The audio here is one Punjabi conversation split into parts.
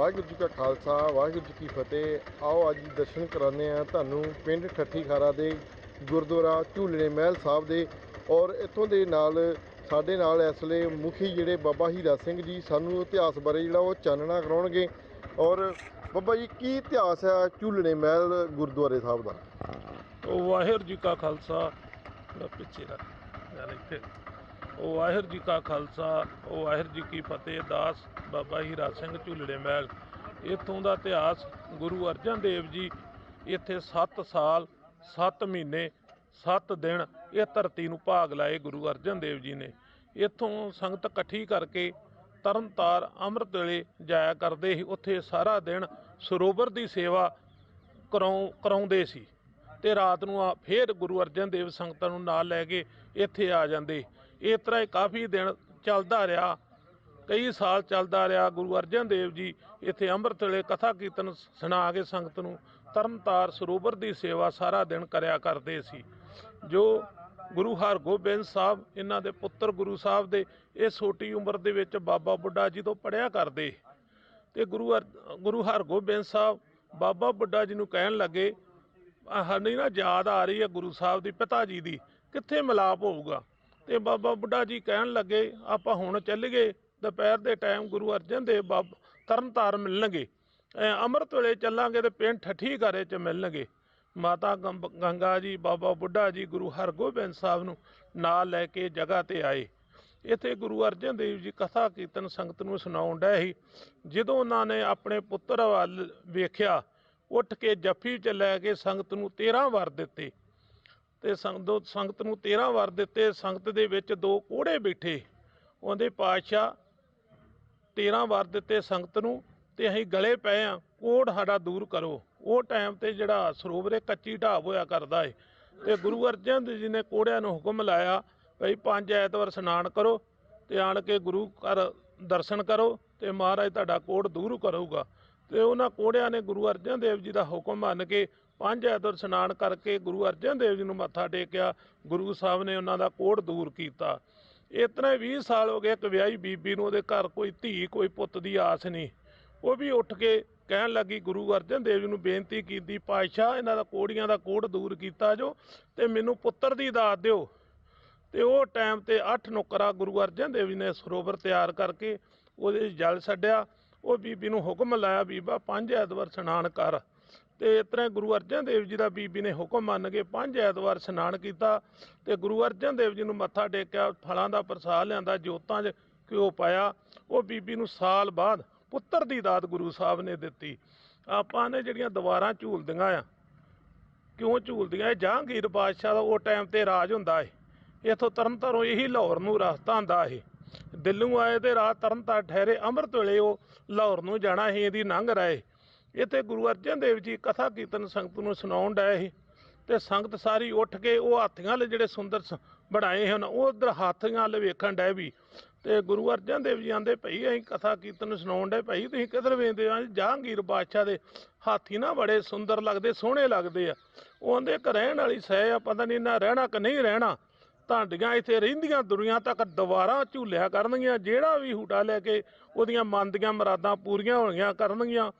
ਵਾਹਿਗੁਰੂ ਜੀ ਕਾ ਖਾਲਸਾ, ਵਾਹਿਗੁਰੂ ਜੀ ਕੀ ਫਤਿਹ। ਆਓ ਅੱਜ ਦਰਸ਼ਨ ਕਰਾਉਂਦੇ ਆ ਤੁਹਾਨੂੰ ਪਿੰਡ ਠੱਠੀ ਖਾਰਾ ਦੇ ਗੁਰਦੁਆਰਾ ਝੂਲਣੇ ਮਹਿਲ ਸਾਹਿਬ ਦੇ ਔਰ ਇੱਥੋਂ ਦੇ ਨਾਲ ਸਾਡੇ ਨਾਲ ਇਸ ਵੇਲੇ ਮੁਖੀ ਜਿਹੜੇ ਬਾਬਾ ਹੀਰਾ ਸਿੰਘ ਜੀ, ਸਾਨੂੰ ਇਤਿਹਾਸ ਬਾਰੇ ਜਿਹੜਾ ਉਹ ਚਾਨਣਾ ਕਰਾਉਣਗੇ। ਔਰ ਬਾਬਾ ਜੀ, ਕੀ ਇਤਿਹਾਸ ਹੈ ਝੂਲਣੇ ਮਹਿਲ ਗੁਰਦੁਆਰੇ ਸਾਹਿਬ ਦਾ? ਵਾਹਿਗੁਰੂ ਜੀ ਕਾ ਖਾਲਸਾ ਪਿੱਛੇ ਰੱਖ ਯਾਰ ਇੱਥੇ ਉਹ ਵਾਹਿਗੁਰੂ ਜੀ ਕਾ ਖਾਲਸਾ, ਉਹ ਵਾਹਿਗੁਰੂ ਜੀ ਕੀ ਫਤਿਹ, ਦਾਸ ਬਾਬਾ ਹੀਰਾ ਸਿੰਘ ਝੂਲੜੇ ਮਹਿਲ। ਇੱਥੋਂ ਦਾ ਇਤਿਹਾਸ ਗੁਰੂ ਅਰਜਨ ਦੇਵ ਜੀ ਇੱਥੇ 7 ਸਾਲ 7 ਮਹੀਨੇ 7 ਦਿਨ ਇਹ ਧਰਤੀ ਨੂੰ ਭਾਗ ਲਾਏ ਗੁਰੂ ਅਰਜਨ ਦੇਵ ਜੀ ਨੇ। ਇੱਥੋਂ ਸੰਗਤ ਇਕੱਠੀ ਕਰਕੇ ਤਰਨਤਾਰ ਅੰਮ੍ਰਿਤ ਵੇਲੇ ਜਾਇਆ ਕਰਦੇ ਸੀ। ਉੱਥੇ ਸਾਰਾ ਦਿਨ ਸਰੋਵਰ ਦੀ ਸੇਵਾ ਕਰਾਉ, ਕਰਾਉਂਦੇ ਸੀ। ਤੇ ਰਾਤ ਨੂੰ ਆ ਫੇਰ ਗੁਰੂ ਅਰਜਨ ਦੇਵ ਸੰਗਤਾਂ ਨੂੰ ਨਾਲ ਲੈ ਕੇ ਇੱਥੇ ਆ ਜਾਂਦੇ। ਇਸ ਤਰ੍ਹਾਂ ਹੀ ਕਾਫੀ ਦਿਨ ਚੱਲਦਾ ਰਿਹਾ, ਕਈ ਸਾਲ ਚੱਲਦਾ ਰਿਹਾ, ਗੁਰੂ ਅਰਜਨ ਦੇਵ ਜੀ ਇੱਥੇ ਅੰਮ੍ਰਿਤ ਵੇਲੇ ਕਥਾ ਕੀਰਤਨ ਸੁਣਾ ਕੇ ਸੰਗਤ ਨੂੰ ਤਰਨਤਾਰ ਸਰੋਵਰ ਦੀ ਸੇਵਾ ਸਾਰਾ ਦਿਨ ਕਰਿਆ ਕਰਦੇ ਸੀ। ਜੋ ਗੁਰੂ ਹਰਗੋਬਿੰਦ ਸਾਹਿਬ, ਇਹਨਾਂ ਦੇ ਪੁੱਤਰ ਗੁਰੂ ਸਾਹਿਬ ਦੇ ਇਹ ਛੋਟੀ ਉਮਰ ਦੇ ਵਿੱਚ ਬਾਬਾ ਬੁੱਢਾ ਜੀ ਤੋਂ ਪੜਿਆ ਕਰਦੇ। ਤੇ ਗੁਰੂ ਅਰ- ਗੁਰੂ ਹਰਗੋਬਿੰਦ ਸਾਹਿਬ ਬਾਬਾ ਬੁੱਢਾ ਜੀ ਨੂੰ ਕਹਿਣ ਲੱਗੇ ਹਾਨੀ ਨਾ ਯਾਦ ਆ ਰਹੀ ਹੈ ਗੁਰੂ ਸਾਹਿਬ ਦੀ, ਪਿਤਾ ਜੀ ਦੀ, ਕਿੱਥੇ ਮਿਲਾਪ ਹੋਊਗਾ? ਤੇ ਬਾਬਾ ਬੁੱਢਾ ਜੀ ਕਹਿਣ ਲੱਗੇ, ਆਪਾਂ ਹੁਣ ਚੱਲੀਏ ਦੁਪਹਿਰ ਦੇ ਟਾਈਮ ਗੁਰੂ ਅਰਜਨ ਦੇਵ ਬਾਬ ਤਰਨਤਾਰ ਮਿਲਣਗੇ। ਐ ਅੰਮ੍ਰਿਤ ਵੇਲੇ ਚੱਲਾਂਗੇ ਤੇ ਪਿੰਡ ਠੱਠੀ ਘਰੇ ਚ ਮਿਲਣਗੇ। ਮਾਤਾ ਗੰਬ- ਗੰਗਾ ਜੀ, ਬਾਬਾ ਬੁੱਢਾ ਜੀ, ਗੁਰੂ ਹਰਗੋਬਿੰਦ ਸਾਹਿਬ ਨੂੰ ਨਾਲ ਲੈ ਕੇ ਜਗ੍ਹਾ ਤੇ ਆਏ। ਇੱਥੇ ਗੁਰੂ ਅਰਜਨ ਦੇਵ ਜੀ ਕਥਾ ਕੀਰਤਨ ਸੰਗਤ ਨੂੰ ਸੁਣਾਉਣ ਡਏ ਸੀ। ਜਦੋਂ ਉਹਨਾਂ ਨੇ ਆਪਣੇ ਪੁੱਤਰ ਵੱਲ ਵੇਖਿਆ, ਉੱਠ ਕੇ ਜੱਫੀ ਚ ਲੈ ਕੇ ਸੰਗਤ ਨੂੰ 13 ਵਾਰ ਦਿੱਤੇ। ਤੇ ਸੰਗਤ ਸੰਗਤ ਨੂੰ 13 ਵਰ ਦਿੱਤੇ, ਸੰਗਤ ਦੇ ਵਿੱਚ ਦੋ ਕੋੜੇ ਬੈਠੇ। ਉਹਦੇ ਪਾਤਸ਼ਾਹ 13 ਵਾਰ ਦਿੱਤੇ ਸੰਗਤ ਨੂੰ ਤੇ ਅਸੀਂ ਗਲੇ ਪਏ ਆ, ਕੋੜ ਸਾਡਾ ਦੂਰ ਕਰੋ। ਉਹ ਟਾਈਮ ਤੇ ਜਿਹੜਾ ਸਰੋਵਰੇ ਕੱਚੀ ਢਾਬ ਹੋਇਆ ਕਰਦਾ ਏ। ਤੇ ਗੁਰੂ ਅਰਜਨ ਦੇਵ ਜੀ ਨੇ ਕੋੜਿਆਂ ਨੂੰ ਹੁਕਮ ਲਾਇਆ, ਭਈ ਪੰਜ ਐਤਵਾਰ ਇਸ਼ਨਾਨ ਕਰੋ ਤੇ ਆਣ ਕੇ ਗੁਰੂ ਘਰ ਦਰਸ਼ਨ ਕਰੋ ਤੇ ਮਹਾਰਾਜ ਤੁਹਾਡਾ ਕੋੜ ਦੂਰ ਕਰੂਗਾ। ਤੇ ਉਹਨਾਂ ਕੋੜਿਆਂ ਨੇ ਗੁਰੂ ਅਰਜਨ ਦੇਵ ਜੀ ਦਾ ਹੁਕਮ ਮੰਨ ਕੇ ਪੰਜ ਐਦਰ ਇਸ਼ਨਾਨ ਕਰਕੇ ਗੁਰੂ ਅਰਜਨ ਦੇਵ ਜੀ ਨੂੰ ਮੱਥਾ ਟੇਕਿਆ, ਗੁਰੂ ਸਾਹਿਬ ਨੇ ਉਹਨਾਂ ਦਾ ਕੋੜ ਦੂਰ ਕੀਤਾ। ਇਸ ਤਰ੍ਹਾਂ 20 ਸਾਲ ਹੋ ਗਏ ਇੱਕ ਵਿਆਹੀ ਬੀਬੀ ਨੂੰ, ਉਹਦੇ ਘਰ ਕੋਈ ਧੀ, ਕੋਈ ਪੁੱਤ ਦੀ ਆਸ ਨਹੀਂ। ਉਹ ਵੀ ਉੱਠ ਕੇ ਕਹਿਣ ਲੱਗੀ, ਗੁਰੂ ਅਰਜਨ ਦੇਵ ਜੀ ਨੂੰ ਬੇਨਤੀ ਕੀਤੀ, ਪਾਤਸ਼ਾਹ ਇਹਨਾਂ ਦਾ ਕੋੜੀਆਂ ਦਾ ਕੋੜ ਦੂਰ ਕੀਤਾ ਜੋ ਤੇ ਮੈਨੂੰ ਪੁੱਤਰ ਦੀ ਦਾਤ ਦਿਓ। ਤੇ ਉਹ ਟਾਈਮ ਤੇ ਅੱਠ ਨੌਕਰਾਂ ਗੁਰੂ ਅਰਜਨ ਦੇਵ ਜੀ ਨੇ ਸਰੋਵਰ ਤਿਆਰ ਕਰਕੇ ਉਹਦੇ 'ਚ ਜਲ ਛੱਡਿਆ। ਉਹ ਬੀਬੀ ਨੂੰ ਹੁਕਮ ਲਾਇਆ, ਬੀਬਾ ਪੰਜ ਐਤਵਾਰ ਇਸ਼ਨਾਨ ਕਰ। ਤੇ ਇਸ ਤਰ੍ਹਾਂ ਗੁਰੂ ਅਰਜਨ ਦੇਵ ਜੀ ਦਾ ਬੀਬੀ ਨੇ ਹੁਕਮ ਮੰਨ ਕੇ ਪੰਜ ਐਤਵਾਰ ਇਸ਼ਨਾਨ ਕੀਤਾ ਤੇ ਗੁਰੂ ਅਰਜਨ ਦੇਵ ਜੀ ਨੂੰ ਮੱਥਾ ਟੇਕਿਆ, ਫਲਾਂ ਦਾ ਪ੍ਰਸਾਦ ਲਿਆਂਦਾ, ਜੋਤਾਂ 'ਚ ਘਿਓ ਪਾਇਆ। ਉਹ ਬੀਬੀ ਨੂੰ ਸਾਲ ਬਾਅਦ ਪੁੱਤਰ ਦੀ ਦਾਤ ਗੁਰੂ ਸਾਹਿਬ ਨੇ ਦਿੱਤੀ। ਆਪਾਂ ਨੇ ਜਿਹੜੀਆਂ ਦੀਵਾਰਾਂ ਝੂਲਦੀਆਂ ਆ, ਕਿਉਂ ਝੂਲਦੀਆਂ? ਇਹ ਜਹਾਂਗੀਰ ਬਾਦਸ਼ਾਹ ਦਾ ਉਹ ਟਾਈਮ ਤੇ ਰਾਜ ਹੁੰਦਾ ਏ। ਇਥੋਂ ਤਰਨਤਾਰੋਂ ਇਹੀ ਲਾਹੌਰ ਨੂੰ ਰਸਤਾ ਹੁੰਦਾ ਇਹ ਦਿੱਲੀੋਂ ਆਏ ਤੇ ਰਾਤ ਤਰਨਤਾਰ ਠਹਿਰੇ, ਅੰਮ੍ਰਿਤ ਵੇਲੇ ਉਹ ਲਾਹੌਰ ਨੂੰ ਜਾਣਾ ਸੀ, ਇਹਦੀ ਲੰਘ ਰਹੇ ਇੱਥੇ ਗੁਰੂ ਅਰਜਨ ਦੇਵ ਜੀ ਕਥਾ ਕੀਰਤਨ ਸੰਗਤ ਨੂੰ ਸੁਣਾਉਣ ਡਏ ਸੀ ਤੇ ਸੰਗਤ ਸਾਰੀ ਉੱਠ ਕੇ ਉਹ ਹਾਥੀਆਂ ਵਾਲੇ ਜਿਹੜੇ ਸੁੰਦਰ ਸ- ਬਣਾਏ ਹਨ, ਉਹ ਉਧਰ ਹਾਥੀਆਂ ਵਾਲੇ ਵੇਖਣ ਡਏ ਵੀ। ਤੇ ਗੁਰੂ ਅਰਜਨ ਦੇਵ ਜੀ ਆਂਦੇ ਭਈ ਅਸੀਂ ਕਥਾ ਕੀਰਤਨ ਸੁਣਾਉਣ ਡਏ, ਭਈ ਤੁਸੀਂ ਕਿੱਧਰ ਵੇਂਦੇ ਆ ਜਹਾਂਗੀਰ ਬਾਦਸ਼ਾਹ ਦੇ ਹਾਥੀ ਨਾ ਬੜੇ ਸੁੰਦਰ ਲੱਗਦੇ, ਸੋਹਣੇ ਲੱਗਦੇ ਆ। ਉਹ ਆਂਦੇ ਇੱਕ ਰਹਿਣ ਵਾਲੀ ਸਹਿ ਆ, ਪਤਾ ਨਹੀਂ ਨਾ ਰਹਿਣਾ ਕਿ ਨਹੀਂ ਰਹਿਣਾ। ਤੁਹਾਡੀਆਂ ਇੱਥੇ ਰਹਿੰਦੀਆਂ ਦੁਨੀਆਂ ਤੱਕ ਦੁਬਾਰਾ ਝੂਲਿਆ ਕਰਨਗੀਆਂ, ਜਿਹੜਾ ਵੀ ਹੂਟਾ ਲੈ ਕੇ ਉਹਦੀਆਂ ਮਨ ਦੀਆਂ ਮੁਰਾਦਾਂ ਪੂਰੀਆਂ ਹੋਣੀਆਂ ਕਰਨਗੀਆਂ।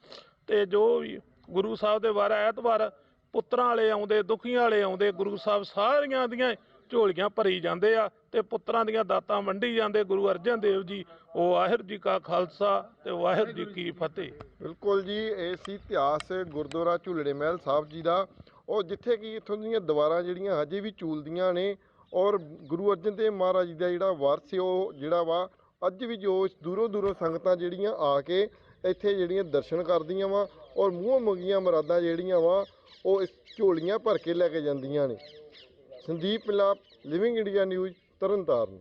ਤੇ ਜੋ ਵੀ ਗੁਰੂ ਸਾਹਿਬ ਦੇ ਵਾਰ ਐਤਵਾਰ ਪੁੱਤਰਾਂ ਵਾਲੇ ਆਉਂਦੇ, ਦੁਖੀਆਂ ਵਾਲੇ ਆਉਂਦੇ, ਗੁਰੂ ਸਾਹਿਬ ਸਾਰੀਆਂ ਦੀਆਂ ਝੋਲੀਆਂ ਭਰੀ ਜਾਂਦੇ ਆ ਤੇ ਪੁੱਤਰਾਂ ਦੀਆਂ ਦਾਤਾਂ ਵੰਡੀ ਜਾਂਦੇ, ਗੁਰੂ ਅਰਜਨ ਦੇਵ ਜੀ, ਉਹ ਵਾਹਿਗੁਰੂ ਜੀ ਕਾ ਖਾਲਸਾ ਤੇ ਵਾਹਿਗੁਰੂ ਜੀ ਕੀ ਫਤਿਹ। ਬਿਲਕੁਲ ਜੀ, ਇਹ ਸੀ ਇਤਿਹਾਸ ਗੁਰਦੁਆਰਾ ਝੂਲਣੇ ਮਹਿਲ ਸਾਹਿਬ ਜੀ ਦਾ। ਉਹ ਜਿੱਥੇ ਕਿ ਇੱਥੋਂ ਦੀਆਂ ਦੀਵਾਰਾਂ ਜਿਹੜੀਆਂ ਹਜੇ ਵੀ ਝੂਲਦੀਆਂ ਨੇ ਔਰ ਗੁਰੂ ਅਰਜਨ ਦੇਵ ਮਹਾਰਾਜ ਜੀ ਦਾ ਜਿਹੜਾ ਵਾਰਸ ਹੈ ਉਹ ਜਿਹੜਾ ਵਾ, ਅੱਜ ਵੀ ਜੋ ਦੂਰੋਂ ਦੂਰੋਂ ਸੰਗਤਾਂ ਜਿਹੜੀਆਂ ਆ ਕੇ ਇੱਥੇ ਜਿਹੜੀਆਂ ਦਰਸ਼ਨ ਕਰਦੀਆਂ ਵਾ, ਔਰ ਮੂੰਹੋਂ ਮੰਗੀਆਂ ਮੁਰਾਦਾਂ ਜਿਹੜੀਆਂ ਵਾ, ਉਹ ਇਸ ਝੋਲੀਆਂ ਭਰ ਕੇ ਲੈ ਕੇ ਜਾਂਦੀਆਂ ਨੇ। ਸੰਦੀਪ ਮਿਲਾਪ ਲਿਵਿੰਗ ਇੰਡੀਆ ਨਿਊਜ਼ ਤਰਨਤਾਰਨ।